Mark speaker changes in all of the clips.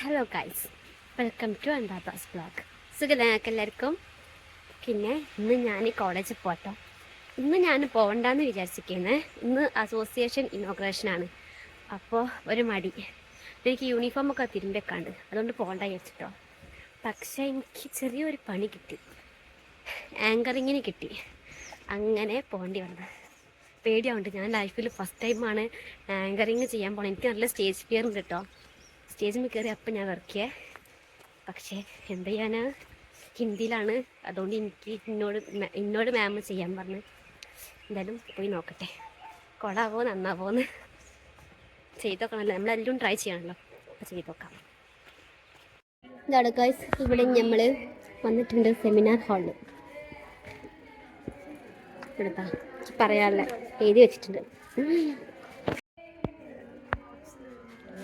Speaker 1: Hello guys welcome to അൻഡാബാസ് blog സുഖം ഞങ്ങൾക്ക് എല്ലാവർക്കും? പിന്നെ ഇന്ന് ഞാൻ കോളേജിൽ പോട്ടോ. ഇന്ന് ഞാൻ പോകണ്ടെന്ന് വിചാരിച്ചിരിക്കുന്നത് ഇന്ന് അസോസിയേഷൻ ഇനോഗ്രേഷനാണ് അപ്പോൾ ഒരു മടി. എനിക്ക് യൂണിഫോമൊക്കെ തിരുമ്പേക്കാണ്ട് അതുകൊണ്ട് പോകണ്ട വിചാരിച്ചിട്ടോ. പക്ഷേ എനിക്ക് ചെറിയൊരു പണി കിട്ടി. ആങ്കറിങ്ങിന് കിട്ടി. അങ്ങനെ പോകേണ്ടി വന്നത് പേടിയാവുണ്ട്. ഞാൻ ലൈഫിൽ ഫസ്റ്റ് ടൈമാണ് ആങ്കറിങ് ചെയ്യാൻ പോകണം എനിക്ക് നല്ല സ്റ്റേജ് ഫിയർ ഉണ്ട് കേട്ടോ സ്റ്റേജിൽ കയറി അപ്പം ഞാൻ വർക്കിയേ പക്ഷേ എന്ത് ചെയ്യാനാ ഹിന്ദിയിലാണ്. അതുകൊണ്ട് എനിക്ക് ഇന്നോട് എന്നോട് മാം ചെയ്യാൻ പറഞ്ഞു. എന്തായാലും പോയി നോക്കട്ടെ. കൊളാവോ നന്നാവോന്ന്. ചെയ്ത് നോക്കണമല്ലോ നമ്മളെല്ലാം ട്രൈ ചെയ്യണമല്ലോ അപ്പോൾ ചെയ്ത് നോക്കാം. ഗൈസ് ഇവിടെ നമ്മൾ വന്നിട്ടുണ്ട് സെമിനാർ ഹാളിൽ ഇവിടുത്തെ പറയാനുള്ള എഴുതി വെച്ചിട്ടുണ്ട്.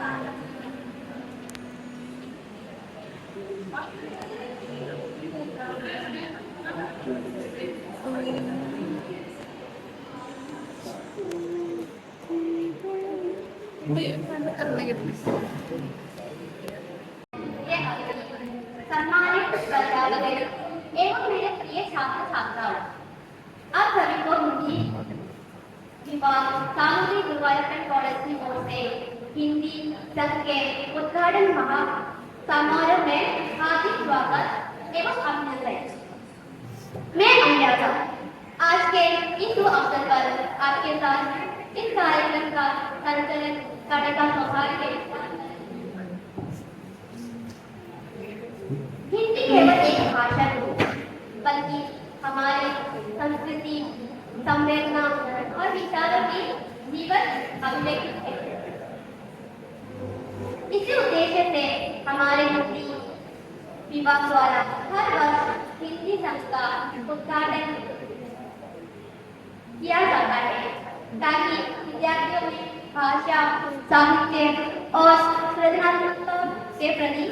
Speaker 2: सम्मानित एवं मेरे प्रिय छात्र छात्राओं आप सभी को हिंदी विभाग सामूहिक कॉलेज की ओर से हिंदी के उद्घाटन महा समारोह में हार्दिक स्वागत एवं अभिनंदन। मैं अनुराधा। आज के इस शुभ अवसर पर आपके साथ इस कार्यक्रम का संचालन करने का सौभाग्य हिंदी केवल एक भाषा नहीं, बल्कि हमारे संस्कृति, संवेदना और विचारों की जीवन अभिव्यक्ति है इसी उद्देश्य से हमारे विभाग द्वारा हर वर्ष हिंदी संघ का उद्घाटन किया जाता है, ताकि विद्यार्थियों में भाषा, साहित्य और सृजनात्मकता के प्रति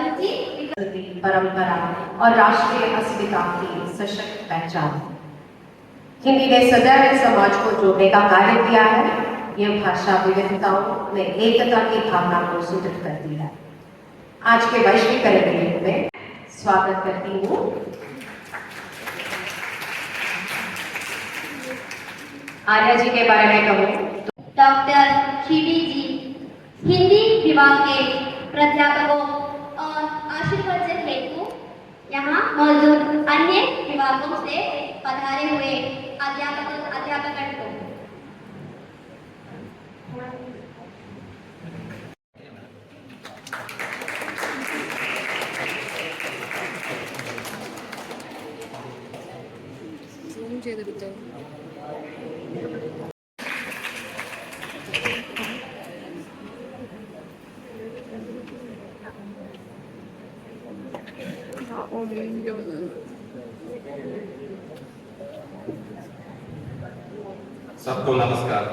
Speaker 2: रुचि
Speaker 3: परंपरा और राष्ट्रीय अस्मिता की सशक्त पहचान। हिंदी ने सदैव समाज को जोड़ने का कार्य किया है। यह भाषा विविधताओं में एकता की भावना को सुदृढ़ करती है। आज के वैश्वीकरण के में स्वागत करती हूँ। आर्या जी के बारे में कहूँ
Speaker 2: डॉक्टर शिवी जी, हिंदी विभाग के प्राध्यापकों और आशीर्वचन हेतु यहाँ मौजूद अन्य विभागों से पधारे हुए अध्यापक अध्यापक को।
Speaker 4: सबको नमस्कार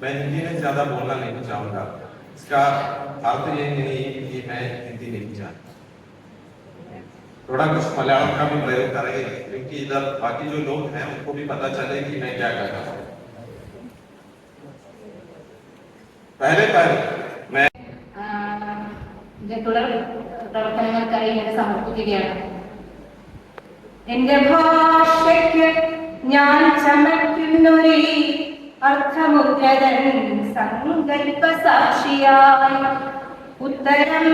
Speaker 4: मैं हिंदी में ज्यादा बोलना नहीं चाहूंगा इसका अर्थ ये नहीं कि मैं हिंदी नहीं जानता थोड़ा कुछ मलयालम का भी प्रयोग करेंगे क्योंकि इधर बाकी जो लोग हैं उनको भी पता चले कि मैं क्या कर रहा हूँ पहले पर मैं
Speaker 5: ഇതിന്റെ തുടർ പ്രവർത്തനങ്ങൾക്കായി ഞാൻ സമർപ്പിക്കുകയാണ് എന്റെ ഭാഷയ്ക്ക് ഞാൻ ചമയ്ക്കുന്നൊരു അർത്ഥമുദ്രതൻ സങ്കല്പ സാക്ഷിയായി ഉത്തരം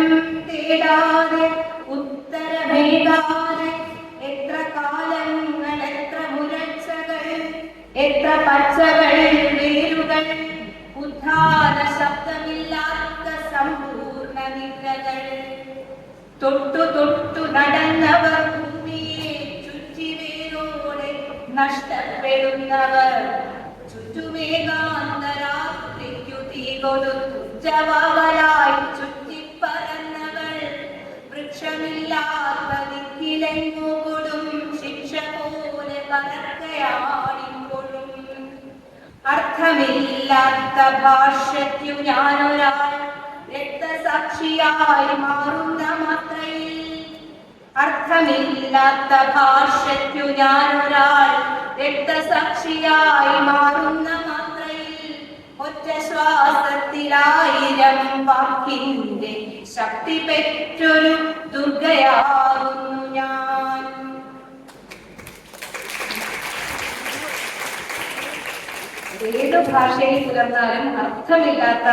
Speaker 5: തേടാതെ ഉത്തരമേകാതെ എത്ര കാലങ്ങൾ എത്ര മുരൾച്ചകൾ എത്ര പച്ചകൾ വേരുകൾ ഉദ്ധാന ശബ്ദമില്ലാത്ത സമ്പൂർണ നിദ്രകൾ തൊട്ടു തൊട്ടു നടന്നവർ നഷ്ടപ്പെടുന്നവർ ചുറ്റുമേകാന്തരാത്രിക്കു തീ കൊടുത്തുറ്റവലായി ചുറ്റിപ്പറന്നവൾ വൃക്ഷമില്ലാത്ത ദിക്കിലെങ്ങു കൊടും ശിക്ഷ പോലെ പരക്കയാടിപ്പോഴും അർത്ഥമില്ലാത്ത ഭാഷ്യത്യു ഞാനൊരാൾ രക്തസാക്ഷിയായി മാറും അർത്ഥമില്ലാത്ത ഭാഷ്യത്യു ഞാനൊരാൾ രക്തസാക്ഷിയായി മാറുന്ന മാത്രയിൽ ഒറ്റ ശ്വാസത്തിലായിരം വാക്കിന്റെ ശക്തി പെറ്റൊരു ദുർഗയാകുന്നു ഞാൻ. ഏത് ഭാഷയിൽ പുലർന്നാലും അർത്ഥമില്ലാത്ത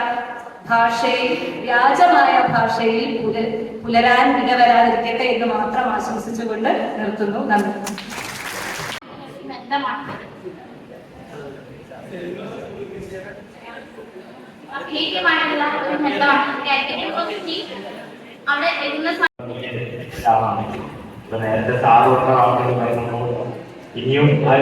Speaker 5: ഭാഷയിൽ വ്യാജമായ ഭാഷയിൽ പുല പുലരാൻ ഇടവരാതിരിക്കട്ടെ എന്ന് മാത്രം ആശംസിച്ചുകൊണ്ട് നിർത്തുന്നു. നന്ദി.
Speaker 6: ഇനിയും ആ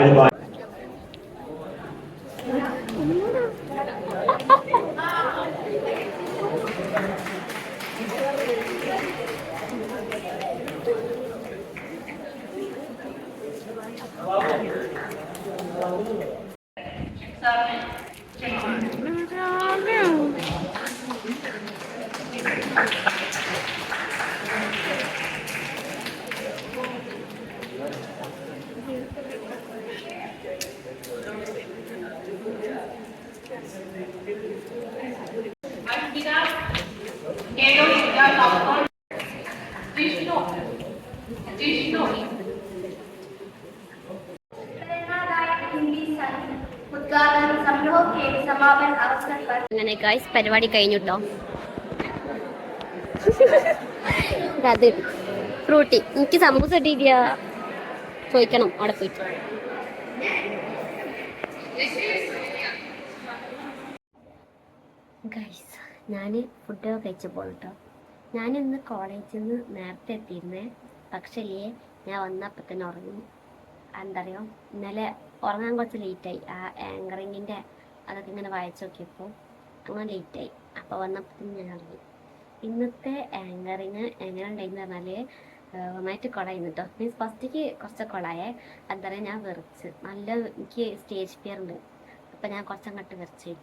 Speaker 2: Quiero que ya
Speaker 1: la guys പരിപാടി കഴിഞ്ഞു കേട്ടോ അത്. ഫ്രൂട്ടി എനിക്ക് സമൂസ ഇട്ടില്ല ചോദിക്കണം അവിടെ പോയിട്ട് ഗൈസ് ഞാൻ ഫുഡ് കഴിച്ചപ്പോൾ കേട്ടോ ഞാനിന്ന് കോളേജിൽ നിന്ന് നേരത്തെ എത്തിയിരുന്നേ. പക്ഷേ ഞാൻ വന്നപ്പോൾ തന്നെ ഉറങ്ങി. എന്താ പറയുക ഇന്നലെ ഉറങ്ങാൻ കുറച്ച് ലേറ്റായി ആ ആങ്കറിങ്ങിന്റെ അതൊക്കെ ഇങ്ങനെ വായിച്ചു നോക്കിയപ്പോൾ അങ്ങനെ ലേറ്റായി അപ്പോൾ വന്നപ്പോൾ തന്നെ ഞാൻ ഇറങ്ങി. ഇന്നത്തെ ആങ്കറിങ് എങ്ങനെ ഉണ്ടായിരുന്നു പറഞ്ഞാൽ നന്നായിട്ട് കൊളായിരുന്നു കേട്ടോ മീൻസ് ഫസ്റ്റേക്ക് കുറച്ച് കൊളായേ. അതുപോലെ ഞാൻ വെറിച്ച് നല്ല എനിക്ക് സ്റ്റേജ് ഫിയർ ഉണ്ട്. അപ്പം ഞാൻ കുറച്ചങ്ങോട്ട് വെറിച്ചു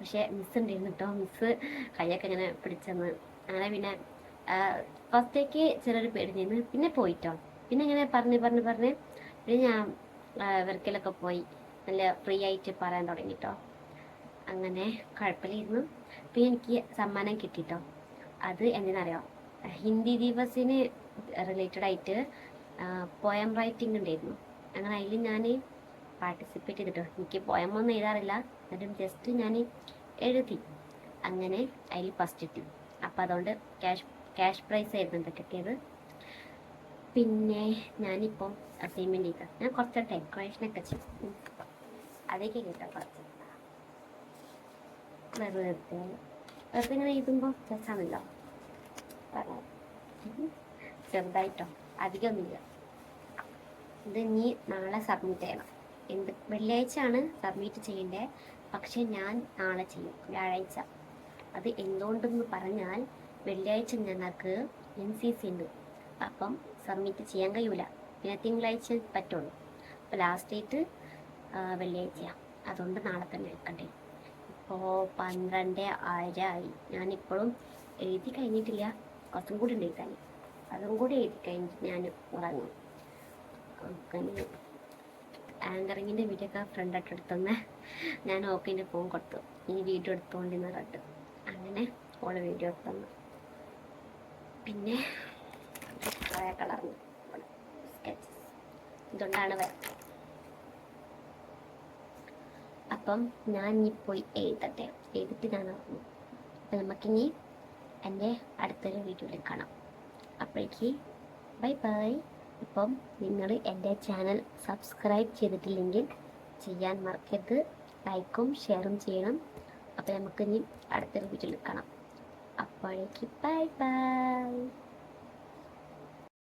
Speaker 1: പക്ഷേ മിസ് ഉണ്ടായിരുന്നു കേട്ടോ മിസ് കൈയൊക്കെ ഇങ്ങനെ പിടിച്ചെന്ന്. അങ്ങനെ പിന്നെ ഫസ്റ്റേക്ക് പേടി പേടിഞ്ഞിരുന്നു പിന്നെ പോയിട്ടോ. പിന്നെ ഇങ്ങനെ പറഞ്ഞ് പറഞ്ഞ് പറഞ്ഞ് പിന്നെ ഞാൻ വെറുക്കലൊക്കെ പോയി. നല്ല ഫ്രീ ആയിട്ട് പറയാൻ തുടങ്ങിട്ടോ അങ്ങനെ കുഴപ്പമില്ലായിരുന്നു. പിന്നെ എനിക്ക് സമ്മാനം കിട്ടിട്ടോ. അത് എന്തിനറിയോ ഹിന്ദി ദിവസിന് റിലേറ്റഡ് ആയിട്ട് പോയം റൈറ്റിംഗ് ഉണ്ടായിരുന്നു. അങ്ങനെ അതിൽ ഞാൻ പാർട്ടിസിപ്പേറ്റ് ചെയ്തിട്ടോ. എനിക്ക് പോയം ഒന്നും എഴുതാറില്ല. എന്നാലും ജസ്റ്റ് ഞാൻ എഴുതി. അങ്ങനെ അതിൽ ഫസ്റ്റ് കിട്ടി. അപ്പോൾ അതുകൊണ്ട് ക്യാഷ് ക്യാഷ് പ്രൈസ് ആയിരുന്നു കേട്ടോ കിട്ടിയത് പിന്നെ ഞാനിപ്പോൾ അസൈൻമെന്റ് ചെയ്ത. ഞാൻ കുറച്ച് ഡെക്കറേഷനൊക്കെ ചെയ്യും ഉം. അതൊക്കെ കിട്ടാം കുറച്ച്. വെറുതെ. വെറുതെ ഇങ്ങനെ എഴുതുമ്പോൾ രസമാണല്ലോ. ചെറുതായിട്ടോ. അധികമൊന്നുമില്ല. ഇത് ഇനി നാളെ സബ്മിറ്റ് ചെയ്യണം. എന്ത് വെള്ളിയാഴ്ചയാണ് സബ്മിറ്റ് ചെയ്യേണ്ടത് പക്ഷെ ഞാൻ നാളെ ചെയ്യും. വ്യാഴാഴ്ച. അത് എന്തുകൊണ്ടെന്ന് പറഞ്ഞാൽ വെള്ളിയാഴ്ച ഞങ്ങൾക്ക് എൻ സി സി ഉണ്ട്. അപ്പം സബ്മിറ്റ് ചെയ്യാൻ കഴിയൂല. പിന്നെ തിങ്കളാഴ്ച പറ്റുള്ളൂ. അപ്പോൾ ലാസ്റ്റ് ഡേറ്റ് വെള്ളിയാഴ്ചയാണ് അതുകൊണ്ട് നാളെ തന്നെ എടുക്കണ്ടേ. ഇപ്പോൾ പന്ത്രണ്ട് ആയി ഞാനിപ്പോഴും എഴുതി കഴിഞ്ഞിട്ടില്ല. കുറച്ചും കൂടി ഉണ്ട് എഴുതാൻ അതും കൂടി എഴുതി കഴിഞ്ഞിട്ട് ഞാൻ ഉറങ്ങും. അങ്ങനെ ആങ്കറിങ്ങിന്റെ വീഡിയോ ഒക്കെ ഫ്രണ്ടായിട്ട് എടുത്തുനിന്ന് ഞാൻ ഓക്കിന്റെ ഫോൺ കൊടുത്തു. ഇനി വീഡിയോ എടുത്തുകൊണ്ടിരുന്ന റെഡ്. അങ്ങനെ ഓളെ വീഡിയോ എടുത്തു പിന്നെ കുറേ സ്കെച്ചസ് ഇതുകൊണ്ടാണ് വര അപ്പം ഞാൻ ഇനി പോയി എഴുതട്ടെ. എഴുതിട്ട് ഞാൻ ഇറങ്ങും അപ്പം നമുക്കിനി എന്റെ അടുത്തൊരു വീഡിയോയിൽ കാണാം. അപ്പോഴേക്ക് ബൈ ബൈ. ഇപ്പം നിങ്ങൾ എന്റെ ചാനൽ സബ്സ്ക്രൈബ് ചെയ്തിട്ടില്ലെങ്കിൽ ചെയ്യാൻ മറക്കരുത്. ലൈക്കും ഷെയറും ചെയ്യണം. അപ്പോൾ നമുക്കിനി അടുത്തൊരു വീഡിയോയിൽ കാണാം. അപ്പോഴേക്ക് ബൈ ബൈ.